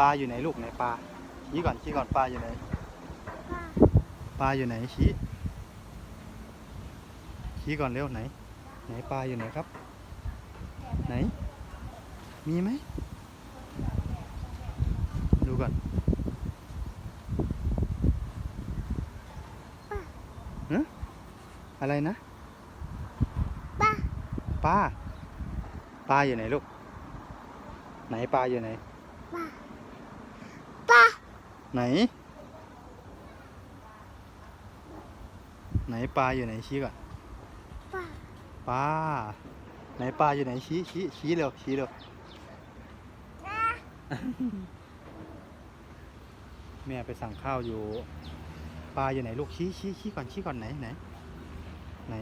ปลาอยู่ไหนลูกไหนปลาชี้ก่อนชี้ก่อนปลาอยู่ไหนป้าปลาอยู่ไหนชี้ชี้ก่อนเร็วไหน ไหนปลาอยู่ไหนครับ ไหน มีไหมดูก่อนฮะอะไรนะป้าปลาปลาอยู่ไหนลูก ไหนปลาอยู่ไหนป้าป้า ไหน ไหนปลาอยู่ไหนชี้ก่อนป้าปลาไหนปลาอยู่ไหนชี้ชี้ชี้เร็วชี้เร็วแม่ไปสั่งข้าวอยู่ปลาอยู่ไหนลูกชี้ชี้ชี้ก่อนชี้ก่อนไหนไหนไหน